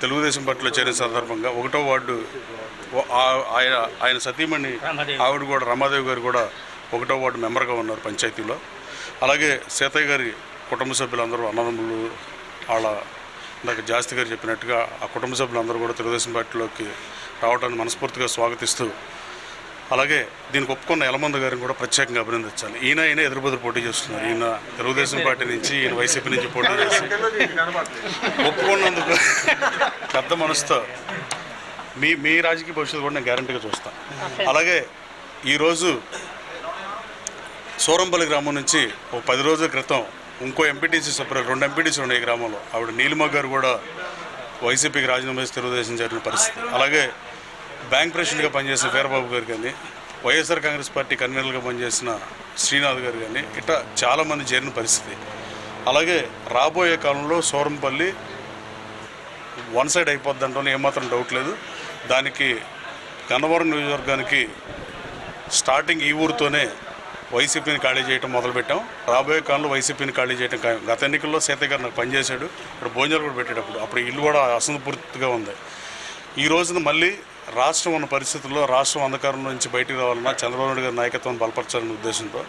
తెలుగుదేశం పార్టీలో చేరిన సందర్భంగా ఒకటో వార్డు ఆయన ఆయన సతీమణి ఆవిడ కూడా రమాదేవి గారు కూడా ఒకటో వార్డు మెంబర్గా ఉన్నారు పంచాయతీలో. అలాగే సీతయ్య గారి కుటుంబ సభ్యులందరూ అన్నదమ్ములు వాళ్ళ ఇందాక జాస్తి గారు చెప్పినట్టుగా ఆ కుటుంబ సభ్యులందరూ కూడా తెలుగుదేశం పార్టీలోకి రావడాన్ని మనస్ఫూర్తిగా స్వాగతిస్తూ అలాగే దీనికి ఒప్పుకున్న యలమంద గారిని కూడా ప్రత్యేకంగా అభినందించాలి. ఈయన ఈయన ఎదురుబెదురు పోటీ చేస్తున్నారు. ఈయన తెలుగుదేశం పార్టీ నుంచి ఈయన వైసీపీ నుంచి పోటీ చేసి. ఒప్పుకున్నందుకు పెద్ద మనసుతో మీ మీ రాజకీయ భవిష్యత్తు కూడా నేను గ్యారంటీగా చూస్తాను అలాగే ఈరోజు సూరంపల్లి గ్రామం నుంచి ఓ పది రోజుల క్రితం ఇంకో ఎంపీటీసీ సభ్యులు రెండు ఎంపీటీసీ ఉన్నాయి ఈ గ్రామంలో. ఆవిడ నీలిమ గారు కూడా వైసీపీకి రాజీనామా చేసి తెలుగుదేశం జరిగిన పరిస్థితి. అలాగే బ్యాంక్ ప్రెసిడెంట్గా పనిచేసిన వీరబాబు గారు కానీ వైఎస్ఆర్ కాంగ్రెస్ పార్టీ కన్వీనర్గా పనిచేసిన శ్రీనాథ్ గారు కానీ ఇట్లా చాలామంది చేరిన పరిస్థితి. అలాగే రాబోయే కాలంలో సోరంపల్లి వన్ సైడ్ అయిపోద్ది అంటే ఏమాత్రం డౌట్ లేదు. దానికి గన్నవరం నియోజకవర్గానికి స్టార్టింగ్ ఈ ఊరితోనే వైసీపీని ఖాళీ చేయడం మొదలుపెట్టాం. రాబోయే కాలంలో వైసీపీని ఖాళీ చేయడం ఖాయం. గత ఎన్నికల్లో సీతయ్య గారు నాకు పనిచేశాడు ఇప్పుడు భోజనాలు కూడా పెట్టేటప్పుడు. అప్పుడు ఇల్లు కూడా అసంపూర్తిగా ఉంది. ఈ రోజున మళ్ళీ రాష్ట్రం ఉన్న పరిస్థితుల్లో రాష్ట్రం అంధకారం నుంచి బయటికి రావాలన్నా చంద్రబాబు నాయుడు గారి నాయకత్వాన్ని బలపరచాలనే ఉద్దేశంతో.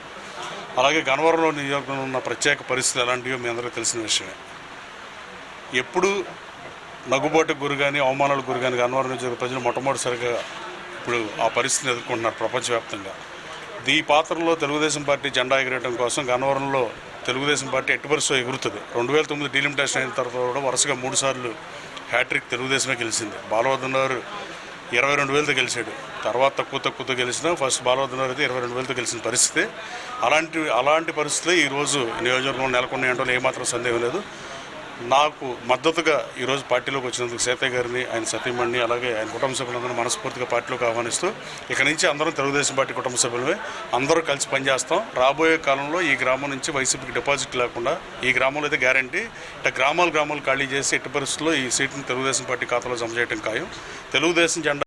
అలాగే గనవరంలో నియోజకవర్గంలో ఉన్న ప్రత్యేక పరిస్థితులు ఎలాంటివో మీ అందరికీ తెలిసిన విషయమే. ఎప్పుడు నగ్గుబాటుకు గురి కానీ అవమానాలకు గురి కానీ గన్నవరం నియోజకవర్గ ప్రజలు మొట్టమొదటిసారిగా ఇప్పుడు ఆ పరిస్థితిని ఎదుర్కొంటున్నారు ప్రపంచవ్యాప్తంగా. ఈ పాత్రలో తెలుగుదేశం పార్టీ జెండా ఎగరేయడం కోసం గన్నవరంలో తెలుగుదేశం పార్టీ ఎట్టి పరిస్థితి ఎగురుతుంది. రెండు వేల తొమ్మిది డీలిమిటేషన్ అయిన తర్వాత కూడా వరుసగా మూడుసార్లు హ్యాట్రిక్ తెలుగుదేశమే గెలిచింది. బాలవర్ధన్ గారు ఇరవై రెండు వేలతో గెలిచాడు. తర్వాత తక్కువ తక్కువతో గెలిచిన ఫస్ట్ బాలవర్ధన్ అయితే ఇరవై రెండు వేలతో గెలిచిన పరిస్థితి అలాంటి అలాంటి పరిస్థితులే ఈరోజు నియోజకవర్గంలో నెలకొన్నాయంటే ఏమాత్రం సందేహం లేదు. నాకు మద్దతుగా ఈరోజు పార్టీలోకి వచ్చినందుకు సీతయ్య గారిని ఆయన సతీమణిని అలాగే ఆయన కుటుంబ సభ్యులందరూ మనస్ఫూర్తిగా పార్టీలోకి ఆహ్వానిస్తూ ఇక నుంచి అందరం తెలుగుదేశం పార్టీ కుటుంబ సభ్యులమే అందరూ కలిసి పనిచేస్తాం. రాబోయే కాలంలో ఈ గ్రామం నుంచి వైసీపీకి డిపాజిట్ లేకుండా ఈ గ్రామంలో అయితే గ్యారంటీ ఇట్లా గ్రామాలు గ్రామాలు ఖాళీ చేసి ఎట్టి పరిస్థితుల్లో ఈ సీట్ని తెలుగుదేశం పార్టీ ఖాతాలో జమ చేయడం ఖాయం. తెలుగుదేశం జెండా